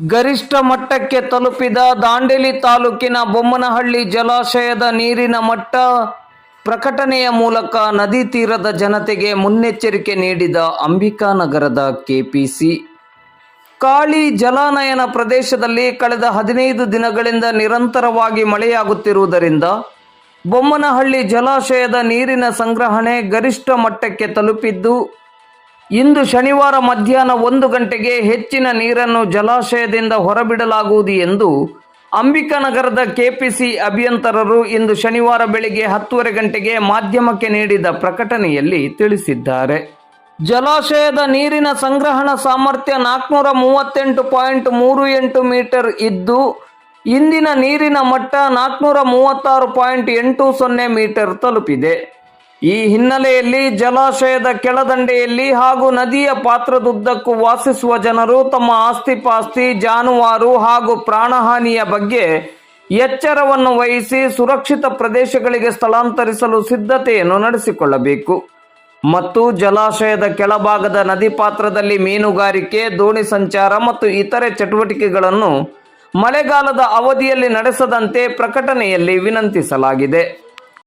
ಗರಿಷ್ಠ ಮಟ್ಟಕ್ಕೆ ತಲುಪಿದ ದಾಂಡೇಲಿ ತಾಲೂಕಿನ ಬೊಮ್ಮನಹಳ್ಳಿ ಜಲಾಶಯದ ನೀರಿನ ಮಟ್ಟ ಪ್ರಕಟಣೆಯ ಮೂಲಕ ನದಿ ತೀರದ ಜನತೆಗೆ ಮುನ್ನೆಚ್ಚರಿಕೆ ನೀಡಿದ ಅಂಬಿಕಾನಗರದ ಕೆಪಿಸಿ. ಕಾಳಿ ಜಲಾನಯನ ಪ್ರದೇಶದಲ್ಲಿ ಕಳೆದ ಹದಿನೈದು ದಿನಗಳಿಂದ ನಿರಂತರವಾಗಿ ಮಳೆಯಾಗುತ್ತಿರುವುದರಿಂದ ಬೊಮ್ಮನಹಳ್ಳಿ ಜಲಾಶಯದ ನೀರಿನ ಸಂಗ್ರಹಣೆ ಗರಿಷ್ಠ ಮಟ್ಟಕ್ಕೆ ತಲುಪಿದ್ದು ಇಂದು ಶನಿವಾರ ಮಧ್ಯಾಹ್ನ ಒಂದು ಗಂಟೆಗೆ ಹೆಚ್ಚಿನ ನೀರನ್ನು ಜಲಾಶಯದಿಂದ ಹೊರಬಿಡಲಾಗುವುದು ಎಂದು ಅಂಬಿಕಾನಗರದ ಕೆಪಿಸಿ ಅಭಿಯಂತರರು ಇಂದು ಶನಿವಾರ ಬೆಳಿಗ್ಗೆ ಹತ್ತುವರೆ ಗಂಟೆಗೆ ಮಾಧ್ಯಮಕ್ಕೆ ನೀಡಿದ ಪ್ರಕಟಣೆಯಲ್ಲಿ ತಿಳಿಸಿದ್ದಾರೆ. ಜಲಾಶಯದ ನೀರಿನ ಸಂಗ್ರಹಣ ಸಾಮರ್ಥ್ಯ ನಾಲ್ಕುನೂರ ಮೂವತ್ತೆಂಟು ಪಾಯಿಂಟ್ ಮೂರು ಎಂಟು ಮೀಟರ್ ಇದ್ದು, ಇಂದಿನ ನೀರಿನ ಮಟ್ಟ ನಾಲ್ಕುನೂರ ಮೂವತ್ತಾರು ಪಾಯಿಂಟ್ ಎಂಟು ಸೊನ್ನೆ ಮೀಟರ್ ತಲುಪಿದೆ. ಈ ಹಿನ್ನೆಲೆಯಲ್ಲಿ ಜಲಾಶಯದ ಕೆಳದಂಡೆಯಲ್ಲಿ ಹಾಗೂ ನದಿಯ ಪಾತ್ರದುದ್ದಕ್ಕೂ ವಾಸಿಸುವ ಜನರು ತಮ್ಮ ಆಸ್ತಿಪಾಸ್ತಿ, ಜಾನುವಾರು ಹಾಗೂ ಪ್ರಾಣಹಾನಿಯ ಬಗ್ಗೆ ಎಚ್ಚರವನ್ನು ವಹಿಸಿ ಸುರಕ್ಷಿತ ಪ್ರದೇಶಗಳಿಗೆ ಸ್ಥಳಾಂತರಿಸಲು ಸಿದ್ಧತೆಯನ್ನು ನಡೆಸಿಕೊಳ್ಳಬೇಕು. ಮತ್ತು ಜಲಾಶಯದ ಕೆಳಭಾಗದ ನದಿ ಪಾತ್ರದಲ್ಲಿ ಮೀನುಗಾರಿಕೆ, ದೋಣಿ ಸಂಚಾರ ಮತ್ತು ಇತರೆ ಚಟುವಟಿಕೆಗಳನ್ನು ಮಳೆಗಾಲದ ಅವಧಿಯಲ್ಲಿ ನಡೆಸದಂತೆ ಪ್ರಕಟಣೆಯಲ್ಲಿ ವಿನಂತಿಸಲಾಗಿದೆ.